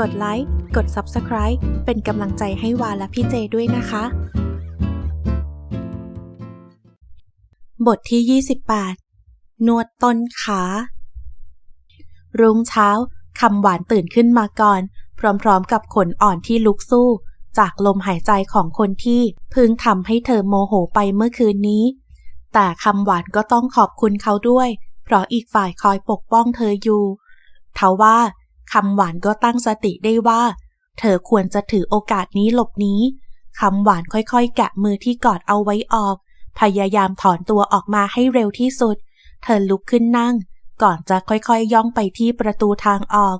กดไลค์ กด Subscribe เป็นกำลังใจให้วาและพี่เจด้วยนะคะ บทที่ 28 นวดต้นขา รุ่งเช้าคำหวานตื่นขึ้นมาก่อน พร้อมๆกับขนอ่อนที่ลุกสู้ จากลมหายใจของคนที่พิ่งทำให้เธอโมโหไปเมื่อคืนนี้ แต่คำหวานก็ต้องขอบคุณเขาด้วย เพราะอีกฝ่ายคอยปกป้องเธออยู่ทว่า คำหวานก็ตั้งสติได้ว่า เธอควรจะถือโอกาสนี้หลบหนีคำหวานค่อยๆ แกะมือที่กอดเอาไว้ออก พยายามถอนตัวออกมาให้เร็วที่สุด เธอลุกขึ้นนั่ง ก่อนจะค่อยๆ ย่องไปที่ประตูทางออก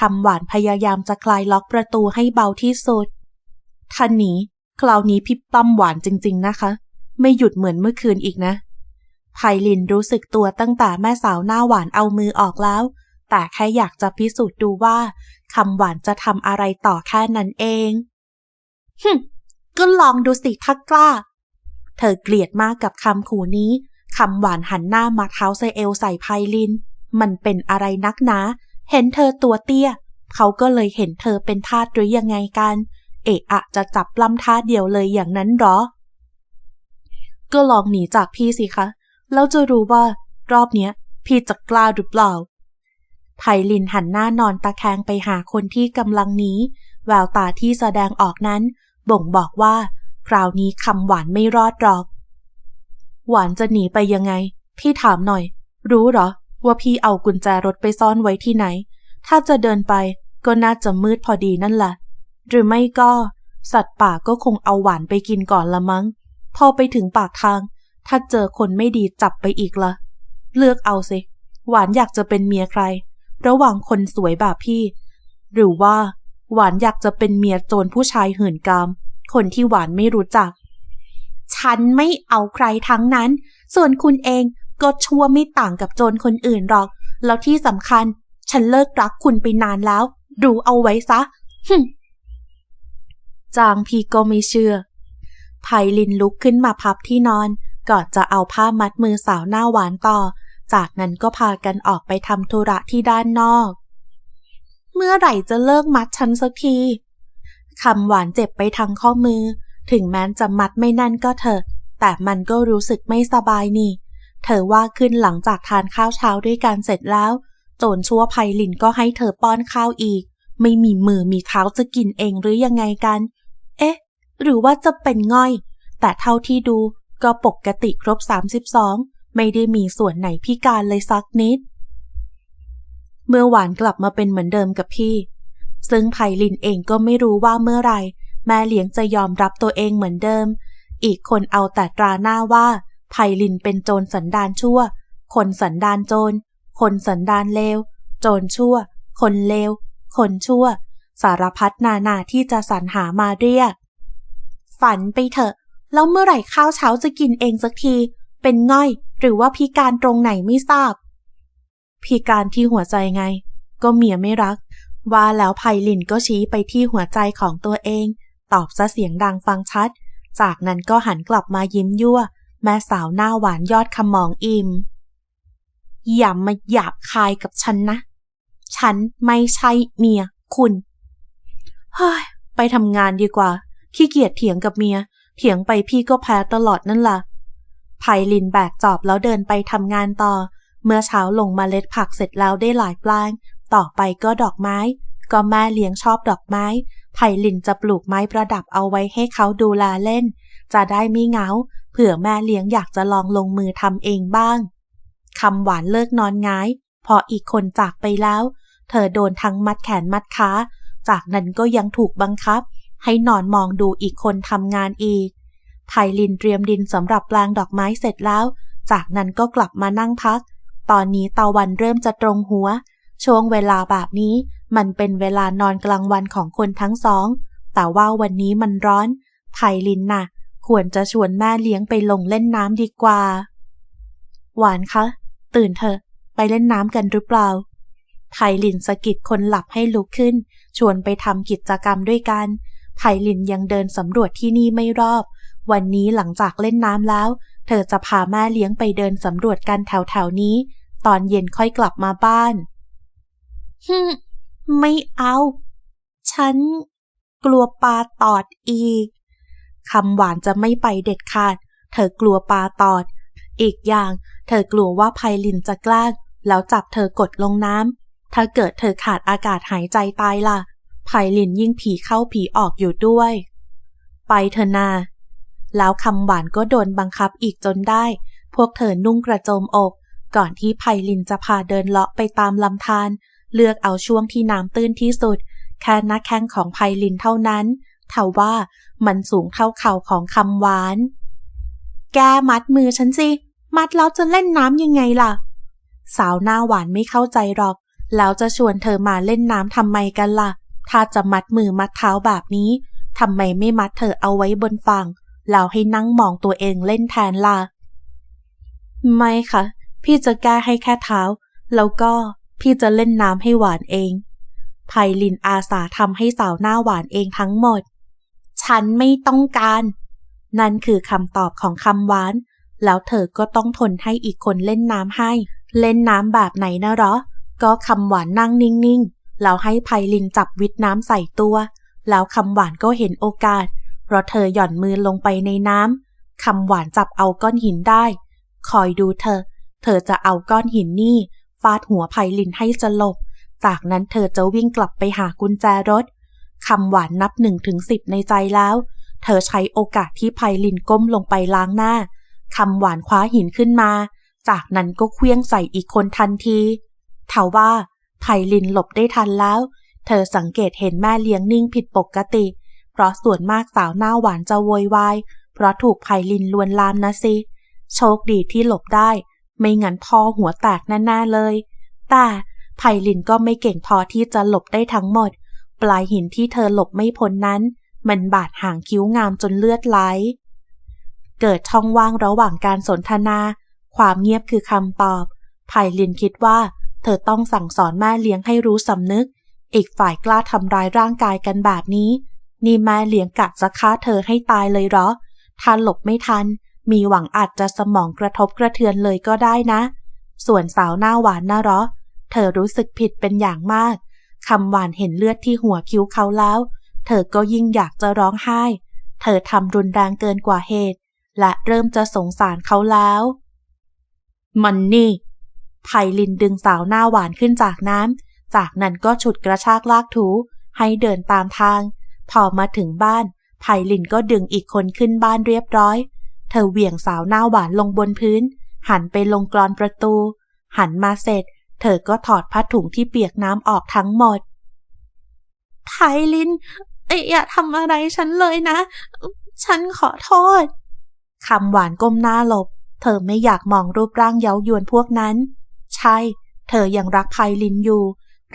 คำหวานพยายามจะคลายล็อกประตูให้เบาที่สุดท่านนี้คราวนี้พี่ปั้มหวานจริง ๆนะคะ ไม่หยุดเหมือนเมื่อคืนอีกนะไพลินรู้สึกตัวตั้งแต่แม่สาวหน้าหวานเอามือออกแล้ว แต่แค่อยากจะพิสูจน์ดูว่าคำหวานจะทำอะไรต่อแค่นั้นเองฮึก็ลองดูสิถ้ากล้า เธอเกลียดมากกับคำขู่นี้คำหวานหันหน้ามาเท้าเซเอลใส่ไพลิน มันเป็นอะไรนักหนา เห็นเธอตัวเตี้ย เขาก็เลยเห็นเธอเป็นทาสหรือยังไงกัน เอะอะจะจับปล้ำท่าเดียวเลยอย่างนั้นหรอ ก็ลองหนีจากพี่สิคะ แล้วจะรู้ว่ารอบเนี้ย พี่จะกล้าหรือเปล่า ไพลินหันหน้านอนตะแคงไปหาคนที่กำลังหนีแววตาที่แสดงออกนั้น บ่งบอกว่า คราวนี้คำหวานไม่รอดหรอก หวานจะหนีไปยังไง พี่ถามหน่อย รู้เหรอ ว่าพี่เอากุญแจรถไปซ่อนไว้ที่ไหน ถ้าจะเดินไปก็น่าจะมืดพอดีนั่นแหละ หรือไม่ก็ สัตว์ป่าก็คงเอาหวานไปกินก่อนละมั้ง พอไปถึงปากทาง ถ้าเจอคนไม่ดีจับไปอีกละ เลือกเอาสิ หวานอยากจะเป็นเมียใคร ระหว่างคนสวยแบบพี่ หรือว่า หวานอยากจะเป็นเมียโจรผู้ชายหื่นกาม คนที่หวานไม่รู้จัก ฉันไม่เอาใครทั้งนั้น ส่วนคุณเองก็ชั่วไม่ต่างกับโจรคนอื่นหรอก แล้วที่สำคัญ ฉันเลิกรักคุณไปนานแล้วดูเอาไว้ซะฮึจางพีก็ไม่เชื่อไพลินลุกขึ้นมาพับที่นอนก่อนจะเอาผ้ามัดมือสาวหน้าหวานต่อ จากนั้นก็พากันออกไปทำธุระที่ด้านนอก เมื่อไหร่จะเลิกมัดฉันสักทีคำหวานเจ็บไปทางข้อมือ ถึงแม้จะมัดไม่แน่นก็เถอะ แต่มันก็รู้สึกไม่สบายนี่ เธอว่าขึ้นหลังจากทานข้าวเช้าด้วยกันเสร็จแล้ว โจรชั่วไพลินก็ให้เธอป้อนข้าวอีก ไม่มีมือมีเท้าจะกินเองหรือยังไงกัน เอ๊ะ หรือว่าจะเป็นง่อย แต่เท่าที่ดูก็ปกติครบ 32 ไม่ได้มีส่วนไหนพิการเลยสักนิด เมื่อหวานกลับมาเป็นเหมือนเดิมกับพี่ ซึ่งไพลินเองก็ไม่รู้ว่าเมื่อไรแม่เลี้ยงจะยอมรับตัวเองเหมือนเดิม อีกคนเอาแต่ตราหน้าว่าไพลินเป็นโจรสันดานชั่ว คนสันดานโจร คนสันดานเลว โจรชั่ว คนเลว คนชั่ว สารพัดนานาที่จะสรรหามาเรียก ฝันไปเถอะ แล้วเมื่อไหร่ข้าวเช้าจะกินเองสักที เป็นง่อย หรือว่าพิการตรงไหนไม่ทราบ พิการที่หัวใจไง ก็เมียไม่รัก ว่าแล้วไพลินก็ชี้ไปที่หัวใจของตัวเอง ตอบซะเสียงดังฟังชัด จากนั้นก็หันกลับมายิ้มยั่ว แม่สาวหน้าหวานยอดขมองอิ่มอย่ามาหยาบคายกับฉันนะ ฉันไม่ใช่เมียคุณเฮ้ยไปทำงานดีกว่า ขี้เกียจเถียงกับเมีย เถียงไปพี่ก็แพ้ตลอดนั่นล่ะ ไพลินแบกจอบแล้วเดินไปทำงานต่อ เมื่อเช้าลงมาเล็ดผักเสร็จแล้วได้หลายปลาง ต่อไปก็ดอกไม้ ก็แม่เลี้ยงชอบดอกไม้ไผ่ลินจะปลูกไม้ประดับเอาไว้ให้เขาดูแลเล่น จะได้ไม่เหงา เผื่อแม่เลี้ยงอยากจะลองลงมือทำเองบ้างคำหวานเลิกนอนง้าย พออีกคนจากไปแล้ว เธอโดนทั้งมัดแขนมัดขาจากนั้นก็ยังถูกบังคับ ให้นอนมองดูอีกคนทำงานอีก ไพลินเตรียมดินสำหรับแปลงดอกไม้เสร็จแล้ว จากนั้นก็กลับมานั่งพัก ตอนนี้ตะวันเริ่มจะตรงหัว ช่วงเวลาแบบนี้ มันเป็นเวลานอนกลางวันของคนทั้งสอง แต่ว่าวันนี้มันร้อนไพลินน่ะ ควรจะชวนแม่เลี้ยงไปลงเล่นน้ำดีกว่า หวานคะ ตื่นเถอะ ไปเล่นน้ำกันหรือเปล่าไพลินสะกิดคนหลับให้ลุกขึ้น ชวนไปทำกิจกรรมด้วยกันไพลินยังเดินสำรวจที่นี่ไม่รอบ วันนี้หลังจากเล่นน้ำแล้ว เธอจะพาแม่เลี้ยงไปเดินสำรวจกันแถวๆนี้ ตอนเย็นค่อยกลับมาบ้านฮึมไม่เอา ฉันกลัวปลาตอดอีกคำหวานจะไม่ไปเด็ดขาด เธอกลัวปลาตอด อีกอย่าง เธอกลัวว่าไพลินจะแกล้งแล้วจับเธอกดลงน้ำ ถ้าเกิดเธอขาดอากาศหายใจตายล่ะไพลินยิ่งผีเข้าผีออกอยู่ด้วย ไปเธอนา แล้วคำหวานก็โดนบังคับอีกจนได้ พวกเธอนุ่งกระโจมอก ก่อนที่ไพลินจะพาเดินเลาะไปตามลำธารเลือกเอาช่วงที่น้ำตื้นที่สุด แค่น้าแข้งของไพลินเท่านั้นเท่าว่ามันสูงเท่าเข่าของคำหวาน แกมัดมือฉันสิ มัดแล้วจะเล่นน้ำยังไงล่ะ สาวหน้าหวานไม่เข้าใจหรอก แล้วจะชวนเธอมาเล่นน้ำทำไมกันล่ะ ถ้าจะมัดมือมัดเท้าแบบนี้ทำไมไม่มัดเธอเอาไว้บนฝั่ง แล้วให้นั่งมองตัวเองเล่นแทนล่ะ ไม่ค่ะ พี่จะแก้ให้แค่เท้า แล้วก็พี่จะเล่นน้ำให้หวานเองไพลินอาสาทำให้สาวหน้าหวานเองทั้งหมด ฉันไม่ต้องการ นั่นคือคำตอบของคำหวาน แล้วเธอก็ต้องทนให้อีกคนเล่นน้ำให้ เล่นน้ำแบบไหนนะหรอ ก็คำหวานนั่งนิ่งๆ แล้วให้ไพลินจับวิดน้ำใส่ตัว แล้วคำหวานก็เห็นโอกาส เพราะเธอหย่อนมือลงไปในน้ำคำหวานจับเอาก้อนหินได้ คอยดูเธอ เธอจะเอาก้อนหินนี่ฟาดหัวไพลินให้สลบ จากนั้นเธอจะวิ่งกลับไปหากุญแจรถคำหวานนับหนึ่งถึงสิบในใจแล้ว เธอใช้โอกาสที่ไพลินก้มลงไปล้างหน้าคำหวานคว้าหินขึ้นมา จากนั้นก็เคลี้ยงใส่อีกคนทันทีเทาว่าไพลินหลบได้ทันแล้ว เธอสังเกตเห็นแม่เลี้ยงนิ่งผิดปกติเราะส่วนมากสาวหน้าหวานจะโวยวาย เพราะถูกไพลินลวนลามนะสิ โชคดีที่หลบได้ ไม่งั้นพ่อหัวแตกแน่ๆเลย แต่ไพลินก็ไม่เก่งพอที่จะหลบได้ทั้งหมด ปลายหินที่เธอหลบไม่พ้นนั้น มันบาดห่างคิ้วงามจนเลือดไหล เกิดช่องว่างระหว่างการสนทนา ความเงียบคือคำตอบไพลินคิดว่า เธอต้องสั่งสอนแม่เลี้ยงให้รู้สำนึก อีกฝ่ายกล้าทำร้ายร่างกายกันแบบนี้ นี่แม่เลี้ยงกะจะฆ่าเธอให้ตายเลยเหรอ ถ้าหลบไม่ทัน มีหวังอาจจะสมองกระทบกระเทือนเลยก็ได้นะ ส่วนสาวหน้าหวานน่ะเหรอ เธอรู้สึกผิดเป็นอย่างมาก คำหวานเห็นเลือดที่หัวคิ้วเขาแล้ว เธอก็ยิ่งอยากจะร้องไห้ เธอทำรุนแรงเกินกว่าเหตุ และเริ่มจะสงสารเขาแล้ว มันนี่ไพลินดึงสาวหน้าหวานขึ้นจากน้ำจากนั้นก็ฉุดกระชากลากถูให้เดินตามทาง พอมาถึงบ้านไพลินก็ดึงอีกคนขึ้นบ้านเรียบร้อย เธอเหวี่ยงสาวหน้าหวานลงบนพื้น หันไปลงกรอนประตู หันมาเสร็จ เธอก็ถอดผ้าถุงที่เปียกน้ำออกทั้งหมดไพลินเอ้ยอย่าทำอะไรฉันเลยนะ ฉันขอโทษคำหวานก้มหน้าหลบ เธอไม่อยากมองรูปร่างเย้ายวนพวกนั้น ใช่ เธอยังรักไพลินอยู่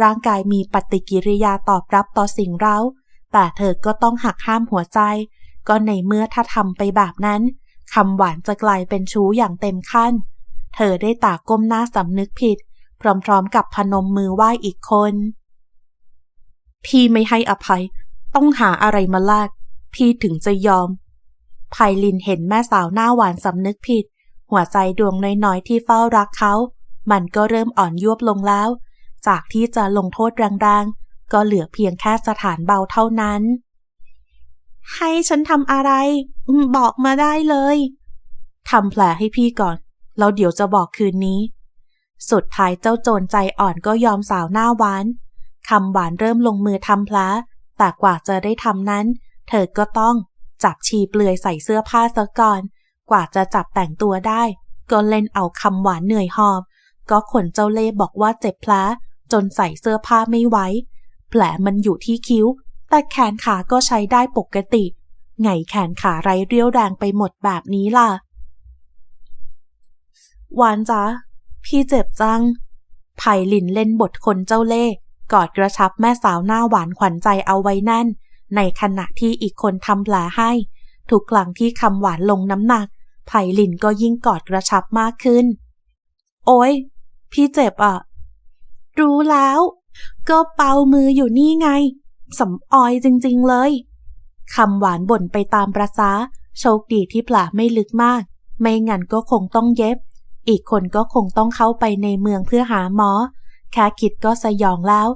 ร่างกายมีปฏิกิริยาตอบรับต่อสิ่งเร้า แต่เธอก็ต้องหักห้ามหัวใจ ก็ในเมื่อถ้าทำไปแบบนั้นคำหวานจะกลายเป็นชู้อย่างเต็มขั้น เธอได้ตาก้มหน้าสำนึกผิด พร้อมๆกับพนมมือไหว้อีกคน พี่ไม่ให้อภัย ต้องหาอะไรมาลาก พี่ถึงจะยอมไพลินเห็นแม่สาวหน้าหวานสำนึกผิด หัวใจดวงน้อยๆที่เฝ้ารักเขา มันก็เริ่มอ่อนยวบลงแล้ว จากที่จะลงโทษแรงๆ ก็เหลือเพียงแค่สถานเบาเท่านั้น ให้ฉันทำอะไร บอกมาได้เลยทำแผลให้พี่ก่อน แล้วเดี๋ยวจะบอกคืนนี้ สุดท้ายเจ้าโจรใจอ่อนก็ยอมสาวหน้าหวานคำหวานเริ่มลงมือทำแผลแต่กว่าจะได้ทำนั้น เธอก็ต้องจับชีเปลือยใส่เสื้อผ้าซะก่อน กว่าจะจับแต่งตัวได้ ก็เล่นเอาคำหวานเหนื่อยหอบ ก็ขนเจ้าเล่บอกว่าเจ็บแผลจนใส่เสื้อผ้าไม่ไหว แผลมันอยู่ที่คิ้ว แต่แขนขาก็ใช้ได้ปกติ ไงแขนขาไร้เรี่ยวแรงไปหมดแบบนี้ล่ะหวานจ๊ะพี่เจ็บจังไผ่ลินเล่นบทคนเจ้าเล่ห์กอดกระชับแม่สาวหน้าหวานขวัญใจเอาไว้แน่น ในขณะที่อีกคนทำแผลให้ทุกครั้งที่คำหวานลงน้ำหนักไผ่ลินก็ยิ่งกอดกระชับมากขึ้น โอ้ยพี่เจ็บอะ รู้แล้ว ก็เปามืออยู่นี่ไง สำออยจริงๆเลย คำหวานบ่นไปตามประษา โชคดีที่แผลไม่ลึกมาก ไม่งั้นก็คงต้องเย็บ อีกคนก็คงต้องเข้าไปในเมืองเพื่อหาหมอ แค่คิดก็สยองแล้ว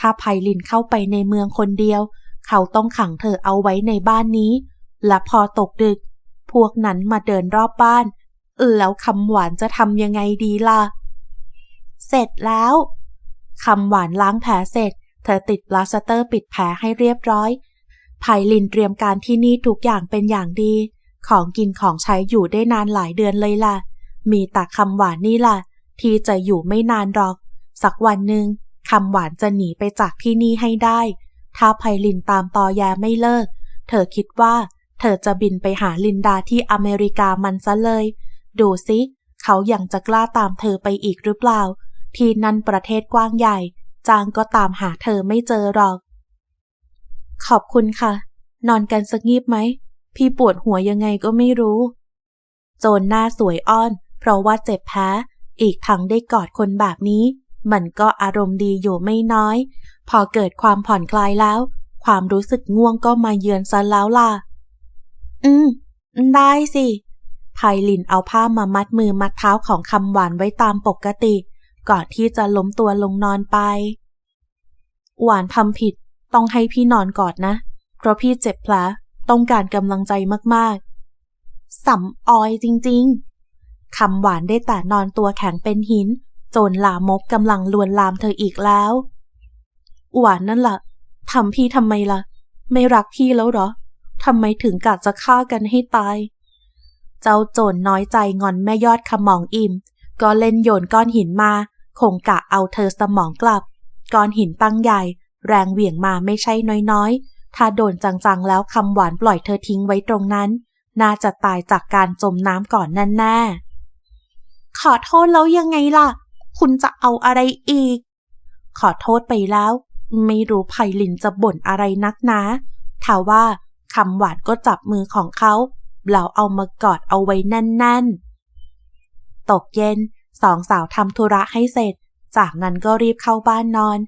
ถ้าไพลินเข้าไปในเมืองคนเดียว เขาต้องขังเธอเอาไว้ในบ้านนี้ และพอตกดึก พวกนั้นมาเดินรอบบ้าน แล้วคำหวานจะทำยังไงดีล่ะ เสร็จแล้ว คำหวานล้างแผลเสร็จ เธอติดปลาสเตอร์ปิดแผลให้เรียบร้อยไพลินเตรียมการที่นี่ทุกอย่างเป็นอย่างดี ของกินของใช้อยู่ได้นานหลายเดือนเลยล่ะ มีแต่คำหวานนี่ล่ะ ที่จะอยู่ไม่นานหรอก สักวันหนึ่งคำหวานจะหนีไปจากที่นี่ให้ได้ ถ้าไพลินตามตอแยไม่เลิก เธอคิดว่า เธอจะบินไปหาลินดาที่อเมริกามันซะเลย ดูสิ เขายังจะกล้าตามเธอไปอีกหรือเปล่า ที่นั่นประเทศกว้างใหญ่ จางก็ตามหาเธอไม่เจอหรอก ขอบคุณค่ะ นอนกันสักงีบไหม พี่ปวดหัวยังไงก็ไม่รู้ โจนหน้าสวยอ้อน เพราะว่าเจ็บแพ้ อีกทั้งได้กอดคนแบบนี้ มันก็อารมณ์ดีอยู่ไม่น้อย พอเกิดความผ่อนคลายแล้ว ความรู้สึกง่วงก็มาเยือนซะแล้วล่ะ อืม ได้สิไพลินเอาผ้ามามัดมือมัดเท้าของคำหวานไว้ตามปกติ ก่อนที่จะล้มตัวลงนอนไป หวานทำผิดต้องให้พี่นอนกอดนะ เพราะพี่เจ็บแผลต้องการกำลังใจมากๆสำออยจริงๆคำหวานได้แต่นอนตัวแข็งเป็นหิน โจรลามกกำลังลวนลามเธออีกแล้ว หวานนั่นละ่ะทำพี่ทำไมล่ะ ไม่รักพี่แล้วหรอทำไมถึงกะจะฆ่ากันให้ตาย เจ้าโจรน้อยใจงอนแม่ยอดขมองอิ่ม ก็เล่นโยนก้อนหินมา คงกะเอาเธอสมองกลับ ก้อนหินตั้งใหญ่ แรงเหวี่ยงมาไม่ใช่น้อยๆ ถ้าโดนจังๆแล้วคำหวานปล่อยเธอทิ้งไว้ตรงนั้น น่าจะตายจากการจมน้ำก่อนแน่ๆขอโทษแล้วยังไงล่ะ คุณจะเอาอะไรอีก ขอโทษไปแล้ว ไม่รู้ไพลินจะบ่นอะไรนักนะถ้าว่าคำหวานก็จับมือของเขาแล้วเอามากอดเอาไว้แน่นๆ ตกเย็น สองสาวทำธุระให้เสร็จ จากนั้นก็รีบเข้าบ้านนอน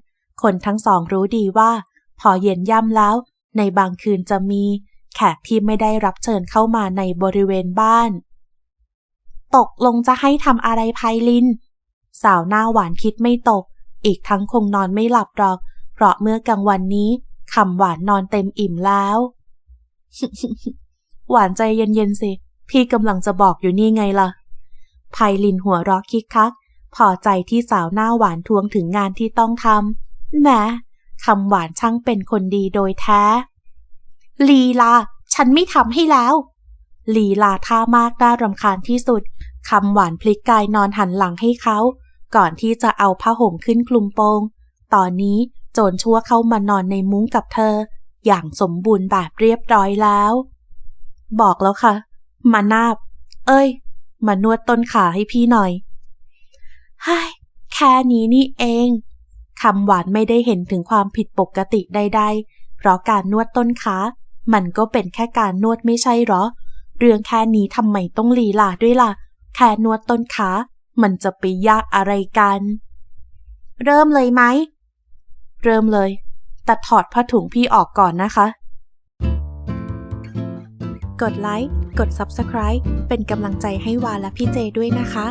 คนทั้งสองรู้ดีว่า พอเย็นย่ำแล้ว ในบางคืนจะมี แขกที่ไม่ได้รับเชิญเข้ามาในบริเวณบ้าน ตกลงจะให้ทำอะไรภายลิน สาวหน้าหวานคิดไม่ตก อีกทั้งคงนอนไม่หลับหรอก เพราะเมื่อกลางวันนี้คำหวานนอนเต็มอิ่มแล้ว หวานใจเย็นๆสิ พี่กำลังจะบอกอยู่นี่ไงล่ะ ไพลินหัวเราะคิกคัก พอใจที่สาวหน้าหวานทวงถึงงานที่ต้องทำแหมคำหวานช่างเป็นคนดีโดยแท้ ลีลา ฉันไม่ทำให้แล้ว ลีลาท่ามากน่ารำคาญที่สุด คำหวานพลิกกายนอนหันหลังให้เขา ก่อนที่จะเอาผ้าห่มขึ้นคลุมโปง ตอนนี้โจรชั่วเข้ามานอนในมุ้งกับเธอ อย่างสมบูรณ์แบบเรียบร้อยแล้ว บอกแล้วค่ะ มานาบ เอ้ย มานวดต้นขาให้พี่หน่อยไฮ้แค่นี้นี่เอง คำหวานไม่ได้เห็นถึงความผิดปกติใดๆ เพราะการนวดต้นขา มันก็เป็นแค่การนวดไม่ใช่หรอ เรื่องแค่นี้ทำไมต้องลีลาด้วยล่ะ แค่นวดต้นขา มันจะไปยากอะไรกัน เริ่มเลยไหม เริ่มเลย แต่ถอดผ้าถุงพี่ออกก่อนนะคะ กดไลค์ กด Subscribe เป็นกำลังใจให้วาและพี่เจด้วยนะคะ